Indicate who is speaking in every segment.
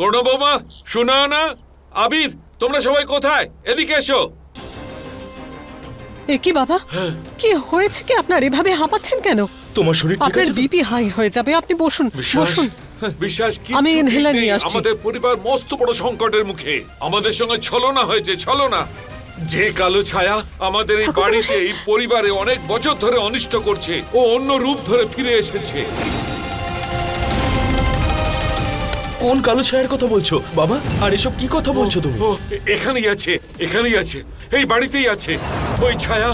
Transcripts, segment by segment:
Speaker 1: Corona বৌমা শোনা না। আবির তোমরা সবাই কোথায়? এদিকে এসো।
Speaker 2: এ কি বাবা? কি হয়েছে কি আপনার? এভাবে হাঁপাচ্ছেন কেন?
Speaker 3: তোমার শরীর ঠিক আছে?
Speaker 2: বিপি হাই হয়ে যাবে আপনি বসুন বসুন।
Speaker 1: বিশ্বাস কি
Speaker 2: আমি inhaler নিয়ে আসছি।
Speaker 1: আমাদের পরিবার মস্ত বড় সংকটের মুখে। আমাদের সঙ্গে ছলনা হয়েছে ছলনা। যে কালো ছায়া আমাদের এই বাড়িতে এই পরিবারে অনেক বছর ধরে অনিষ্ট করছে ও অন্য রূপ ধরে ফিরে এসেছে।
Speaker 3: কোন কালো ছায়ার কথা বলছো? বাবা আর এসব কি কথা বলছো তুমি?
Speaker 1: ও এখানেই আছে এখানেই আছে এই বাড়িতেই আছে ওই ছায়া।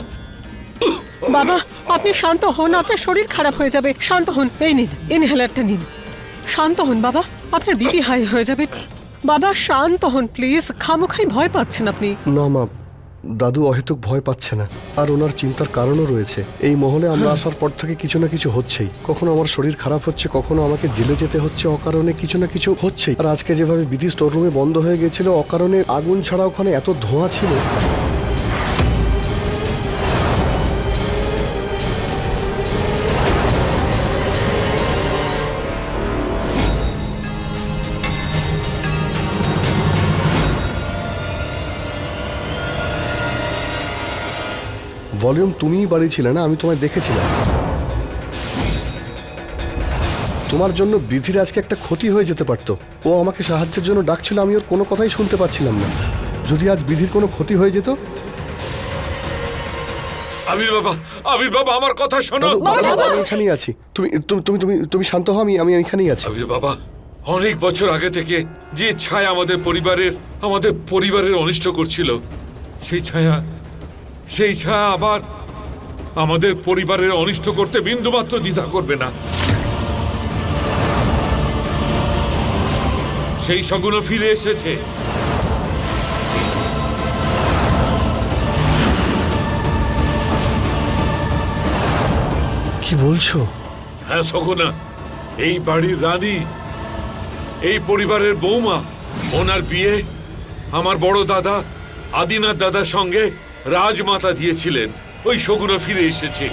Speaker 2: বাবা আপনি শান্ত হন আপনার শরীর খারাপ হয়ে যাবে। শান্ত হন এই নিন ইনহেলারটা নিন। শান্ত হন বাবা আপনার বিপি হাই হয়ে যাবে। বাবা শান্ত হন প্লিজ খামোখাই ভয় পাচ্ছেন আপনি।
Speaker 4: না মা দাদু অহেতুক ভয় পাচ্ছে না। আর ওনার চিন্তার কারণও রয়েছে। এই মহলে আমরা আসার পর থেকে কিছু না কিছু হচ্ছেই। কখনো আমার শরীর খারাপ হচ্ছে, কখনো আমাকে জেলে যেতে হচ্ছে, অকারণে কিছু না কিছু হচ্ছেই। আর আজকে যেভাবে বিধি স্টোর রুমে বন্ধ হয়ে গেছিল, অকারণে আগুন ছাড়া ওখানে এত ধোঁয়া ছিল। ভলিউম তুমিই বাড়ি ছিলে না আমি তোমায় দেখেছিলাম। তোমার জন্য বিধির আজকে একটা ক্ষতি হয়ে যেতে পারতো। ও আমাকে সাহায্যের জন্য ডাকছিল আমি ওর কোনো কথাই শুনতে পাচ্ছিলাম না। যদি আজ বিধির কোনো ক্ষতি হয়ে যেত?
Speaker 1: আবির বাবা আবির বাবা আমার কথা শোনো।
Speaker 4: আমি এখানেই আছি। তুমি তুমি তুমি তুমি তুমি শান্ত হও আমি আমি এখানেই আছি।
Speaker 1: আবির বাবা অনেক বছর আগে থেকে যে ছায়া আমাদের পরিবারের আমাদের পরিবারের অনিষ্ট করছিল সেই ছায়া সেই ছায়া আবার আমাদের পরিবারের অনিষ্ট করতে বিন্দুমাত্র দ্বিধা করবে না। সেই সগুনও ফিরে এসেছে।
Speaker 4: কি বলছো?
Speaker 1: হ্যাঁ সগুনা এই বাড়ির রানী এই পরিবারের বৌমা ওনার বিয়ে আমার বড় দাদা আদিনাথ দাদার সঙ্গে রাজমাতা দিয়েছিলেন। ওই শগুনা ফিরে এসেছে।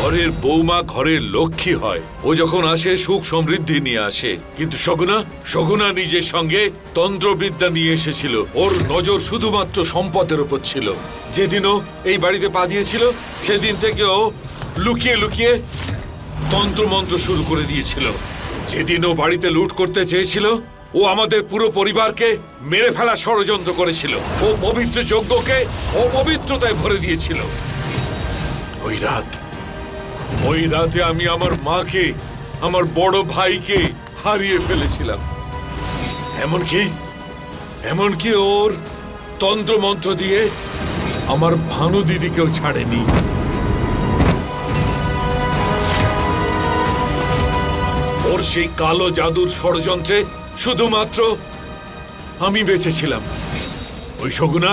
Speaker 1: ঘরের বৌমা ঘরের লক্ষ্মী হয়। ও যখন আসে, সুখ সমৃদ্ধি নিয়ে আসে। কিন্তু শগুনা শগুনা নিজের সঙ্গে তন্ত্রবিদ্যা নিয়ে এসেছিল। ওর নজর শুধুমাত্র সম্পদের উপর ছিল। যেদিনও এই বাড়িতে পা দিয়েছিল, সেদিন থেকে ও লুকিয়ে লুকিয়ে তন্ত্রমন্ত্র শুরু করে দিয়েছিল। যেদিন ও বাড়িতে লুট করতে চেয়েছিল ও আমাদের পুরো পরিবারকে মেরে ফেলা ষড়যন্ত্র করেছিল। ও পবিত্র যজ্ঞকে অপবিত্রতায় ভরে দিয়েছিল। ওই রাত, ওই রাতে আমি আমার মাকে, আমার বড় ভাইকে হারিয়ে ফেলেছিলাম। এমনকি এমনকি ওর তন্ত্রমন্ত্র দিয়ে আমার ভানু দিদিকেও ছাড়েনি। ওর সেই কালো জাদুর ষড়যন্ত্রে শুধুমাত্র আমি বেঁচেছিলাম। ওই শগুনা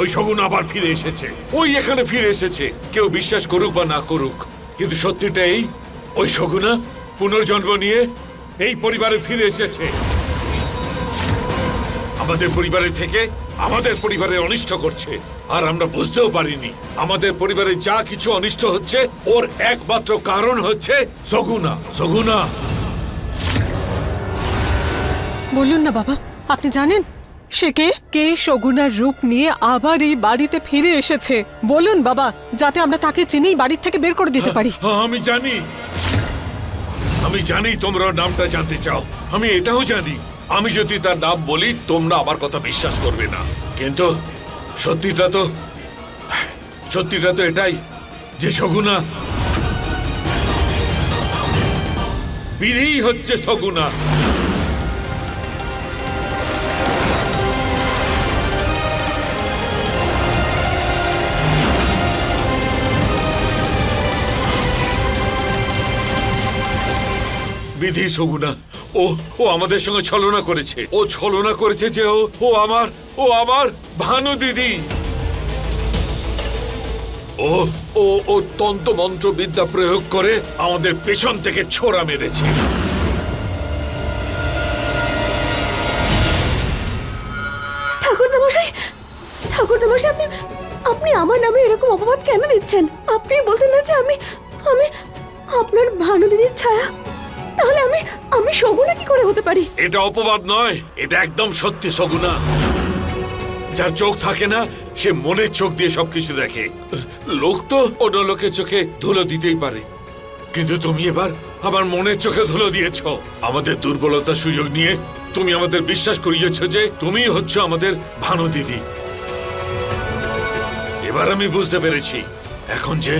Speaker 1: ওই শগুনা আবার ফিরে এসেছে। ওই এখানে ফিরে এসেছে। কেউ বিশ্বাস করুক বা না করুক, কিন্তু সত্যিটা এই, ওই শগুনা পুনর্জন্ম নিয়ে এই পরিবারে ফিরে এসেছে। আমাদের পরিবারের থেকে আমাদের পরিবারে অনিষ্ট করছে, আর আমরা বুঝতেও পারিনি। আমাদের পরিবারে যা কিছু অনিষ্ট হচ্ছে, ওর একমাত্র কারণ হচ্ছে সগুনা সগুনা
Speaker 2: বলুন না বাবা আপনি জানেন? সে কে? কে শগুনার রূপ নিয়ে আবার এই বাড়িতে ফিরে এসেছে? বলুন বাবা যাতে আমরা তাকে চিনেই বাড়ির থেকে বের করে দিতে পারি।
Speaker 1: হ্যাঁ, আমি জানি। আমি জানি তোমরা নামটা জানতে চাও। আমি এটাও জানি। আমি যদি তার নাম বলি তোমরা আমার কথা বিশ্বাস করবে না। কিন্তু সত্যিটা তো সত্যিটা তো এটাই যে শগুনা বিধিই হচ্ছে সগুনা বিধি সগুনা ও ও আমাদের সঙ্গে ছলনা করেছে। ও ছলনা করেছে যে ও ও আমার ও আমার ভানু দিদি। ও ও ও তন্ত্র মন্ত্র বিদ্যা প্রয়োগ করে আমাদের পেছন থেকে ছোড়া মেরেছে।
Speaker 5: ঠাকুরদামশাই ঠাকুরদামশাই, আপনি আপনি আমার নামে এরকম অপবাদ কেন দিচ্ছেন? আপনি বলতেন না যে আমি আমি আপনার ভানু দিদির ছায়া। তাহলে আমি আমি শগুনা কি করে হতে পারি?
Speaker 1: এটা অপবাদ নয়, এটা একদম সত্যি সগুনা যার চোখ থাকে না, সে মনের চোখ দিয়ে সবকিছু দেখে। লোক তো অন্য লোকের চোখে ধুলো দিতেই পারে। কিন্তু তুমি এবার আমার মনের চোখে ধুলো দিয়েছ। আমাদের দুর্বলতার সুযোগ নিয়ে তুমি আমাদের বিশ্বাস করিয়েছ যে তুমি হচ্ছে আমাদের ভানু দিদি। এবার আমি বুঝতে পেরেছি, এখন যে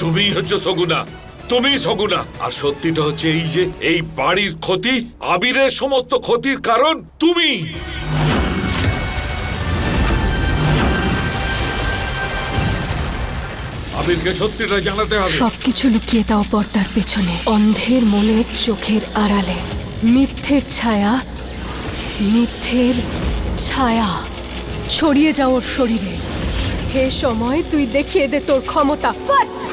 Speaker 1: তুমি হচ্ছে সগুনা তুমি সগুনা। আর সত্যিটা হচ্ছে এই যে, এই বাড়ির ক্ষতি, আবিরের সমস্ত ক্ষতির কারণ তুমি।
Speaker 6: সবকিছু লুকিয়ে দাও পর্দার পেছনে। অন্ধের মনের চোখের আড়ালে। মিথ্যের ছায়া মিথ্যের ছায়া। ছড়িয়ে যাও ওর শরীরে। হে সময়, তুই দেখিয়ে দে তোর ক্ষমতা। ফাট!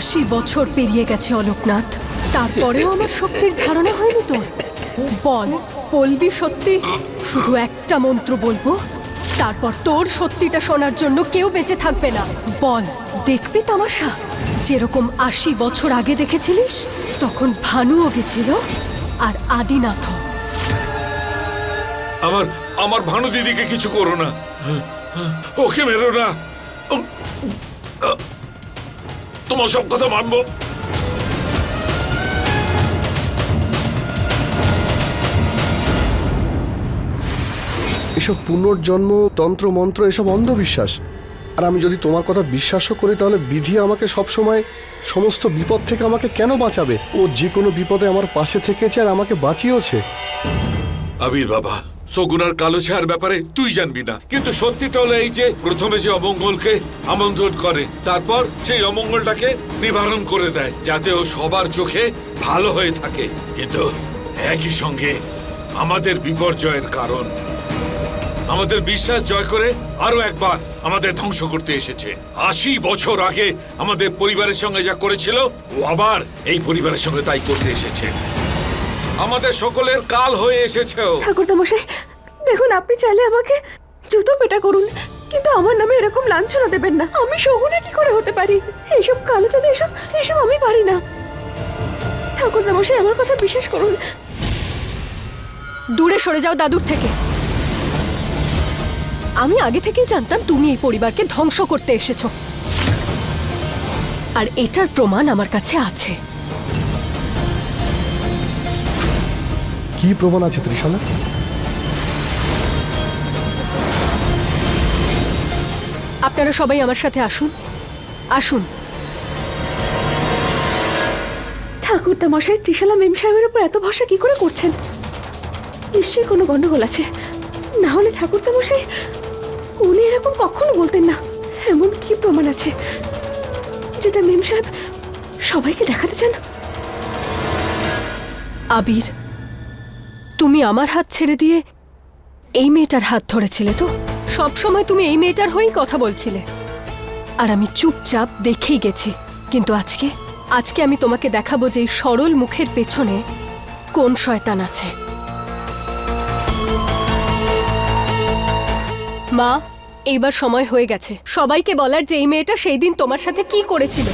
Speaker 6: আশি বছর পেরিয়ে গেছে অলোকনাথ। তারপরেও আমার শক্তির ধারণা হয়নি তোর। বল, বলবি সত্যি? শুধু একটা মন্ত্র বলব? তারপর তোর সত্যিটা শোনার জন্য কেউ বেঁচে থাকবে না। বল, দেখবি তামাশা? যেরকম আশি বছর আগে দেখেছিলিস, তখন ভানুও গেছিল আর আদিনাথ।
Speaker 1: আমার আমার ভানু দিদিকে কিছু করো না। ওকে মেরো না। তোমার সব কথা মানবো।
Speaker 4: এসব পুনর্জন্ম তন্ত্র মন্ত্র এসব অন্ধবিশ্বাস। আর আমি যদি তোমার কথা বিশ্বাসও করি তাহলে বিধি আমাকে সব সময় সমস্ত বিপদ থেকে আমাকে কেন বাঁচাবে? ও যে কোনো বিপদে আমার পাশে থেকেছে আর আমাকে বাঁচিয়েছে
Speaker 1: আবির বাবা সগুনার কালো ছায়ার ব্যাপারে তুই জানবি না। কিন্তু সত্যিটা হলো এই যে, প্রথমে যে অমঙ্গলকে আমন্ত্রণ করে, তারপর সেই অমঙ্গলটাকে নিবারণ করে দেয়, যাতে ও সবার চোখে ভালো হয়ে থাকে। কিন্তু একই সঙ্গে আমাদের বিপর্যয়ের কারণ। আমাদের বিশ্বাস জয় করে আরও একবার আমাদের ধ্বংস করতে এসেছে। আশি বছর আগে আমাদের পরিবারের সঙ্গে যা করেছিল, ও আবার এই পরিবারের সঙ্গে তাই করতে এসেছে। আমাদের সকলের কাল হয়ে এসেছে। ও
Speaker 5: ঠাকুরদা মশাই দেখুন আপনি চাইলে আমাকে জুতো পেটা করুন কিন্তু আমার নামে এরকম লাঞ্ছনা দেবেন না। আমি শগুনা কি করে হতে পারি? এইসব কালো চাঁদে এসব এসব আমি পারি না। ঠাকুরদা মশাই আমার কথা বিশ্বাস করুন।
Speaker 6: দূরে সরে যাও দাদুর থেকে। আমি আগে থেকেই জানতাম তুমি এই পরিবারকে ধ্বংস করতে এসেছ। আর এটার প্রমাণ আমার কাছে আছে।
Speaker 4: কি প্রমাণ আছে ত্রিশালা?
Speaker 6: আপনারা সবাই আমার সাথে আসুন। আসুন।
Speaker 5: ঠাকুরদা মশাই ত্রিশালা মেম সাহেবের উপর এত ভরসা কি করে করছেন? নিশ্চয়ই কোনো গন্ডগোল আছে। না হলে ঠাকুরদা মশাই উনি এরকম কখনো বলতেন না। এমন কি প্রমাণ আছে? যেটা মেম সাহেব সবাইকে দেখাতে চান?
Speaker 6: আবির তুমি আমার হাত ছেড়ে দিয়ে এই মেয়েটার হাত ধরেছিলে তো? সব সময় তুমি এই মেয়েটার হয়েই কথা বলছিলে। আর আমি চুপচাপ দেখেই গেছি। কিন্তু আজকে আজকে আমি তোমাকে দেখাবো যে এই সরল মুখের পেছনে কোন শয়তান আছে। মা, এইবার সময় হয়ে গেছে। সবাইকে বলার যে এই মেয়েটা সেই দিন তোমার সাথে কি করেছিল।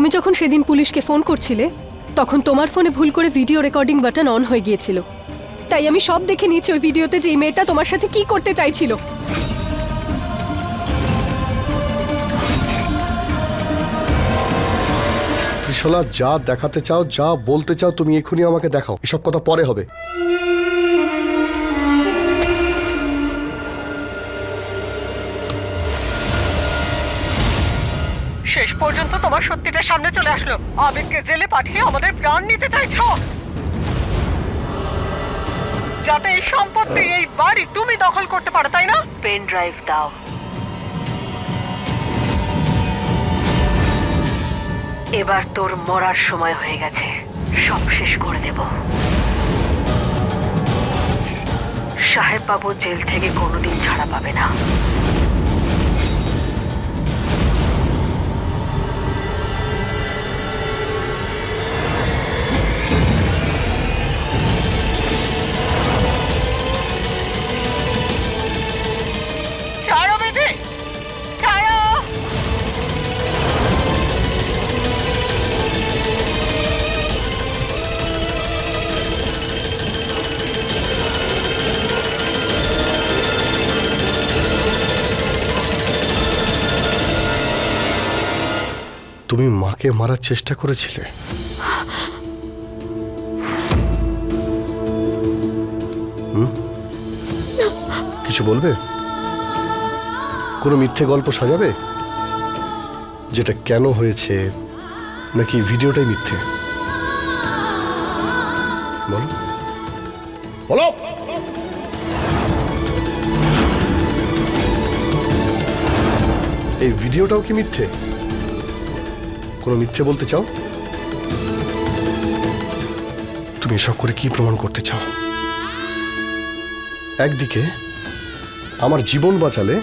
Speaker 6: তুমি যখন সেদিন পুলিশকে ফোন করছিলে, তখন তোমার ফোনে ভুল করে ভিডিও রেকর্ডিং বাটন অন হয়ে গিয়েছিল। তাই আমি সব দেখে নিয়েছি ওই ভিডিওতে যে এই মেয়েটা তোমার সাথে কি করতে চাইছিল।
Speaker 4: ত্রিশালা, যা দেখাতে চাও, যা বলতে চাও, তুমি এখনই আমাকে দেখাও। এসব কথা পরে হবে।
Speaker 2: শেষ পর্যন্ত তোমার সত্যিটা সামনে চলে আসলো। আবিরকে জেলে পাঠিয়ে আমাদের প্রাণ নিতে চাইছো। যাতে এই সম্পত্তি এই বাড়ি তুমি দখল করতে পারো, তাই না? পেন ড্রাইভ দাও।
Speaker 7: এবার তোর মরার সময় হয়ে গেছে। সব শেষ করে দেব। সাহেব বাবু জেল থেকে কোনোদিন ছাড়া পাবে না।
Speaker 4: মাকে মারার চেষ্টা করেছিলে? কিছু বলবে? কোনো মিথ্যে গল্প সাজাবে? যেটা কেন হয়েছে? নাকি ভিডিওটাই মিথ্যে? বলো। বলো। এই ভিডিওটাও কি মিথ্যে? কোনো মিথ্যে বলতে চাও? তুমি এসব করে কি প্রমাণ করতে চাও? একদিকে, আমার জীবন বাঁচালে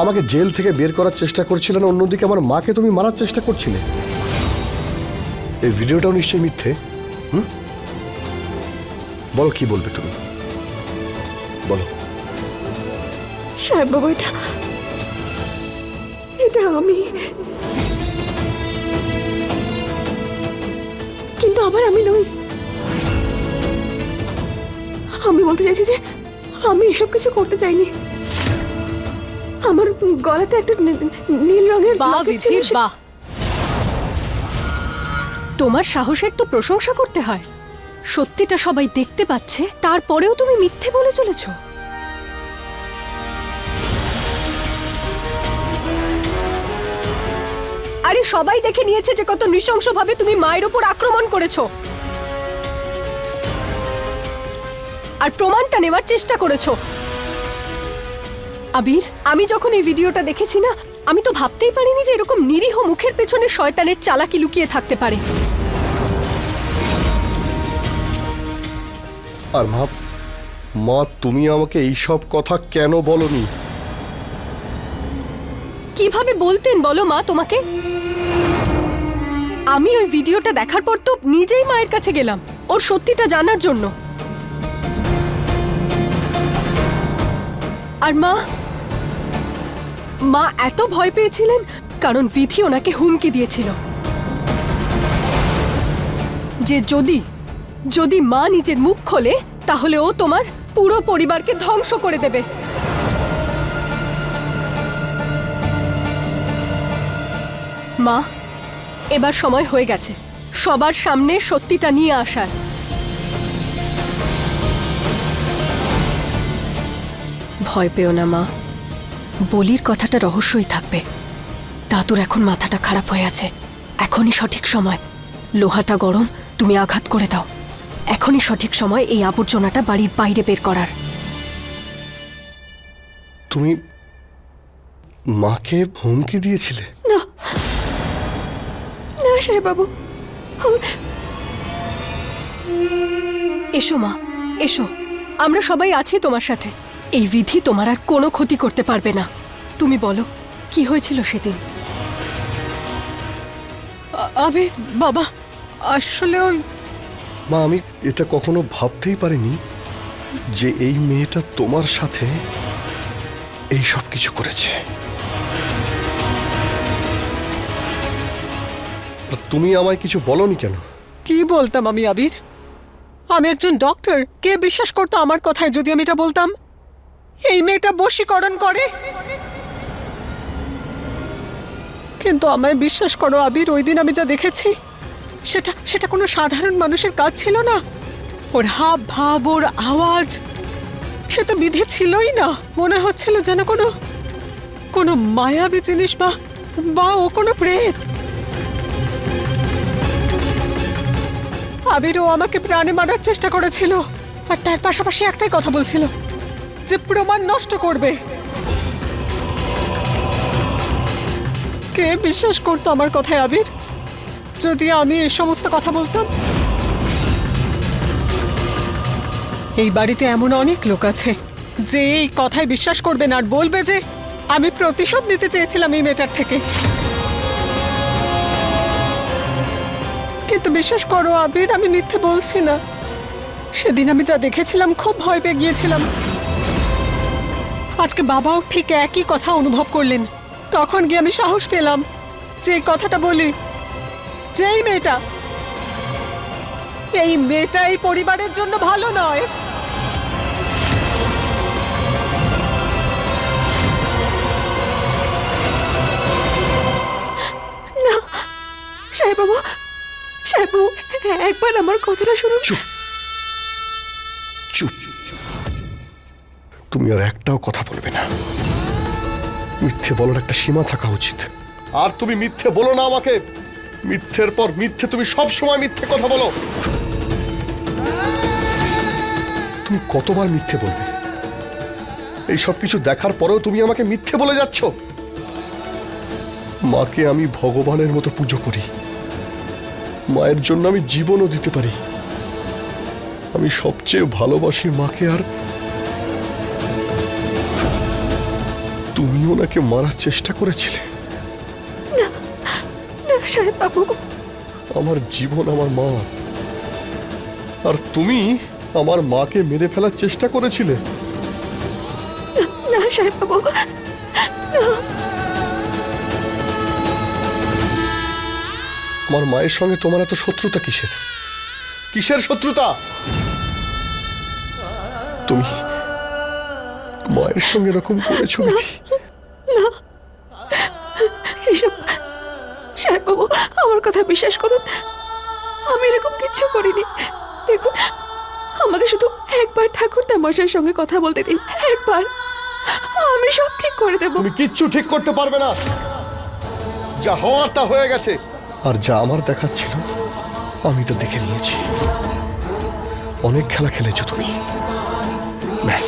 Speaker 4: আমাকে জেল থেকে বের করার চেষ্টা করছিলেন অন্যদিকে আমার মাকে তুমি মারার চেষ্টা করছিলে। এই ভিডিওটাও নিশ্চয়ই মিথ্যে, হুম? বলো কি বলবে তুমি? বলো।
Speaker 5: সাহেব বাবু, এটা এটা আমি কিন্তু আবার আমি নই। আমি বলতে চাইছি যে আমি এসব কিছু করতে চাইনি। আমার গলাতে একটা নীল রঙের
Speaker 6: বা
Speaker 5: locket ছিল,
Speaker 6: বিধি
Speaker 5: সে-
Speaker 6: বা। তোমার সাহসের তো প্রশংসা করতে হয়। সত্যিটা সবাই দেখতে পাচ্ছে তারপরেও তুমি মিথ্যে বলে চলেছ। আরে সবাই দেখে নিয়েছে যে কত নৃশংসভাবে তুমি মায়ের ওপর আক্রমণ করেছ। আর প্রমাণটা নেওয়ার চেষ্টা করেছ। আবির আমি যখন এই ভিডিওটা দেখেছি না আমি তো ভাবতেই পারিনি যে এরকম নিরীহ মুখের পেছনে শয়তানের চালাকি লুকিয়ে থাকতে পারে।
Speaker 4: আর মা মা তুমি আমাকে এই সব কথা কেন বলনি?
Speaker 6: কীভাবে বলতেন বলো মা তোমাকে? আমি ওই ভিডিওটা দেখার পর তো নিজেই মায়ের কাছে গেলাম, ওর সত্যিটা জানার জন্য। আর মা মা এত ভয় পেয়েছিলেন, কারণ বিধি ওনাকে হুমকি দিয়েছিল। যে যদি যদি মা নিজের মুখ খোলে, তাহলে ও তোমার পুরো পরিবারকে ধ্বংস করে দেবে। মা এবার সময় হয়ে গেছে। সবার সামনে সত্যিটা নিয়ে আসার। ভয় পেও না মা। বলির কথাটা রহস্যই থাকবে। দাদুর এখন মাথাটা খারাপ হয়ে আছে। এখনই সঠিক সময়। লোহাটা গরম তুমি আঘাত করে দাও। এখনই সঠিক সময় এই আবর্জনাটা বাড়ির বাইরে বের করার।
Speaker 4: তুমি মাকে হুমকি দিয়েছিলে?
Speaker 5: না সাহেব বাবু
Speaker 6: এসো মা এসো। আমরা সবাই আছি তোমার সাথে। এই বিধি তোমার আর কোনো ক্ষতি করতে পারবে না। তুমি বলো কি হয়েছিল সেদিন?
Speaker 2: আ- আবির বাবা আসলে ওই
Speaker 4: মা আমি এটা কখনো ভাবতেই পারিনি যে এই মেয়েটা তোমার সাথে এই সব কিছু করেছে। তুমি আমায় কিছু বলনি কেন?
Speaker 2: কি বলতাম আমি, আবির? আমি একজন ডক্টর কে বিশ্বাস করতো আমার কথায় যদি আমি এটা বলতাম? এই মেয়েটা বশীকরণ করে। কিন্তু আমায় বিশ্বাস করো, আবির, ওই দিন আমি যা দেখেছি, সেটা সেটা কোনো সাধারণ মানুষের কাজ ছিল না। ওর হাব ভাব, ওর আওয়াজ, সে তো বিধি ছিলই না। মনে হচ্ছিল যেন কোনো কোনো মায়াবী জিনিস বা বা ও কোনো প্রেত। আবিরও আমাকে প্রাণে মারার চেষ্টা করেছিল। আর তার পাশাপাশি একটাই কথা বলছিল, যে প্রমাণ নষ্ট করবে। কে বিশ্বাস করতো আমার কথায় আবির? যদি আমি এই সমস্ত কথা বলতাম? এই বাড়িতে এমন অনেক লোক আছে, যে এই কথায় বিশ্বাস করবে না আর বলবে যে, আমি প্রতিশোধ নিতে চেয়েছিলাম এই মেয়েটার থেকে। কিন্তু বিশ্বাস করো আবির, আমি মিথ্যে বলছি না। সেদিন আমি যা দেখেছিলাম, খুব ভয় পেয়ে গিয়েছিলাম। আজকে বাবাও ঠিক একই কথা অনুভব করলেন। তখন গিয়ে আমি সাহস পেলাম যে কথাটা বলি। যে এই মেয়েটা এই মেয়েটা এই পরিবারের জন্য ভালো নয়।
Speaker 5: সাহেববাবু একবার আমার কথাটা শুনুন।
Speaker 4: চুপ। চুপ। তুমি আর একটাও কথা বলবে না। মিথ্যে বলার একটা সীমা থাকা উচিত। আর তুমি মিথ্যে বলো না আমাকে। মিথ্যের পর মিথ্যে তুমি সব সময় মিথ্যে কথা বলো। তুমি কতবার মিথ্যে বলবে? এই সব কিছু দেখার পরেও তুমি আমাকে মিথ্যে বলে যাচ্ছ। মাকে আমি ভগবানের মতো পুজো করি। মায়ের জন্য আমি জীবনও দিতে পারি। আমি সবচেয়ে ভালোবাসি মাকে আর তুমি ওনাকে মারার চেষ্টা করেছিলে।
Speaker 5: না
Speaker 4: আমার জীবন আমার মা। আর তুমি আমার মাকে মেরে ফেলার চেষ্টা করেছিলে।
Speaker 5: না সাহেববাবু
Speaker 4: আমার মায়ের সঙ্গে তোমার এত শত্রুতা কিসের? কিসের শত্রুতা? তুমি মায়ের সঙ্গে এরকম করেছ বিধি
Speaker 5: এসব সাহেববাবু আমার কথা বিশ্বাস করুন। আমি এরকম কিচ্ছু করিনি। দেখুন আমাকে শুধু একবার ঠাকুরদা মশাইয়ের সঙ্গে কথা বলতে দিন। একবার। আমি সব ঠিক করে দেব।
Speaker 4: তুমি কিচ্ছু ঠিক করতে পারবে না। যা হওয়ার তা হয়ে গেছে। আর যা আমার দেখাচ্ছিল, আমি তো দেখে নিয়েছি। অনেক খেলা খেলেছো তুমি। ব্যাস।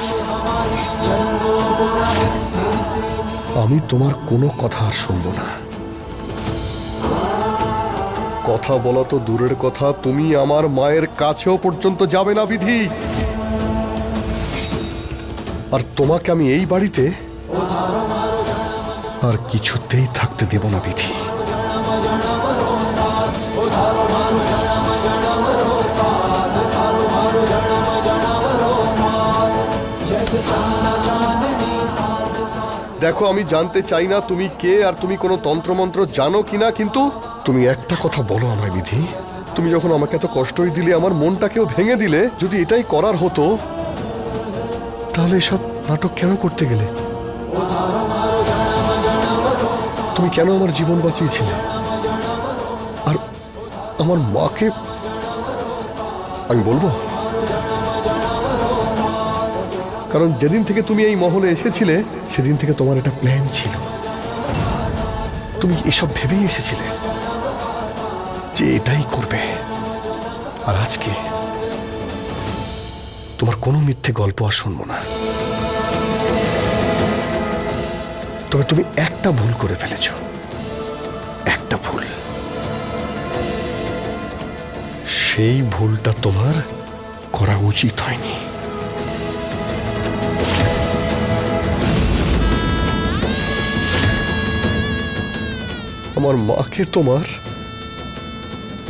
Speaker 4: আমি তোমার কোনো কথা আর শুনব না। কথা বলা তো দূরের কথা, তুমি আমার মায়ের কাছেও পর্যন্ত যাবে না বিধি। আর তোমাকে আমি এই বাড়িতে আর কিছুতেই থাকতে দেব না বিধি। দেখো, আমি জানতে চাই না তুমি কে আর তুমি কোনো তন্ত্রমন্ত্র জানো কিনা, কিন্তু তুমি একটা কথা বলো আমায় বিধি। তুমি যখন আমাকে এত কষ্টই দিলে, আমার মনটাকেও ভেঙে দিলে, যদি এটাই করার হতো, তাহলে এসব নাটক কেন করতে গেলে? তুমি কেন আমার জীবন বাঁচিয়েছিলে? আমার মাকে আমি বলব? কারণ যেদিন থেকে তুমি এই মহলে এসেছিলে, সেদিন থেকে তোমার একটা প্ল্যান ছিল। তুমি এসব ভেবেই এসেছিলে যে এটাই করবে। আর আজকে তোমার কোনো মিথ্যে গল্প আর শুনব না। তবে তুমি একটা ভুল করে ফেলেছ। সেই ভুলটা তোমার করা উচিত হয়নি। আমার মাকে তোমার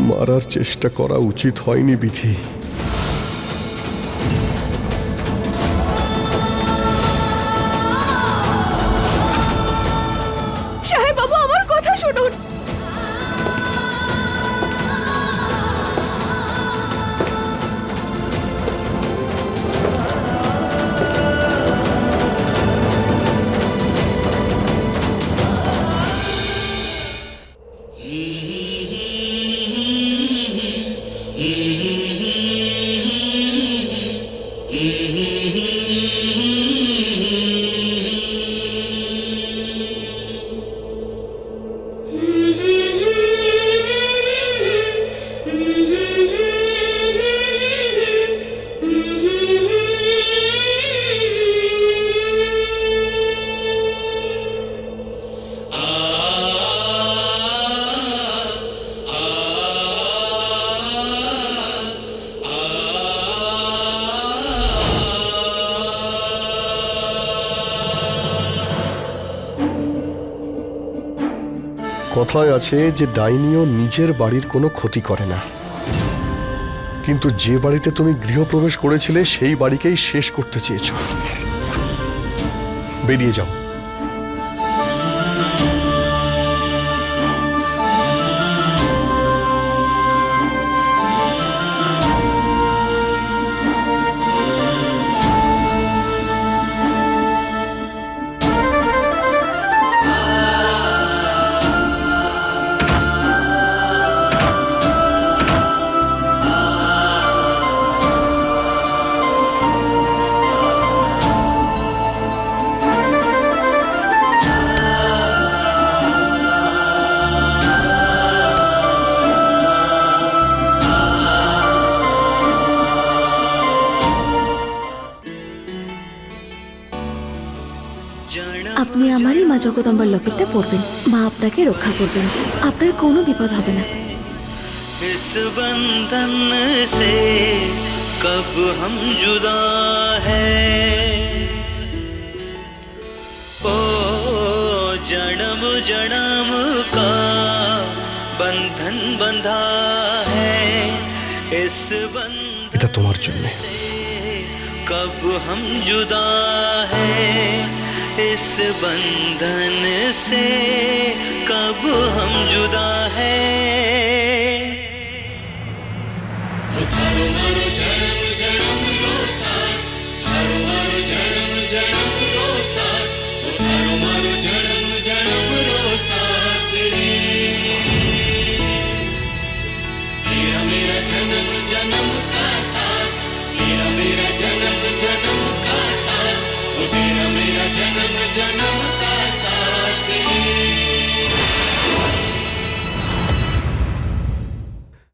Speaker 4: মারার চেষ্টা করা উচিত হয়নি বিধি। কথায় আছে যে ডাইনিও নিজের বাড়ির কোনো ক্ষতি করে না। কিন্তু যে বাড়িতে তুমি গৃহপ্রবেশ করেছিলে, সেই বাড়িকেই শেষ করতে চেয়েছ। বেরিয়ে যাও।
Speaker 5: আমারই মা জগদম্বার লকেটটা পরবেন মা আপনাকে রক্ষা করবেন আপনার কোনো বিপদ হবে না
Speaker 8: इस बंधन से कब हम जुदा है ओ जन्म जन्म का बंधन बंधा है इस बंधन
Speaker 4: এটা তোমার জন্য
Speaker 8: कब हम जुदा है इस बंधन से कब हम जुदा है?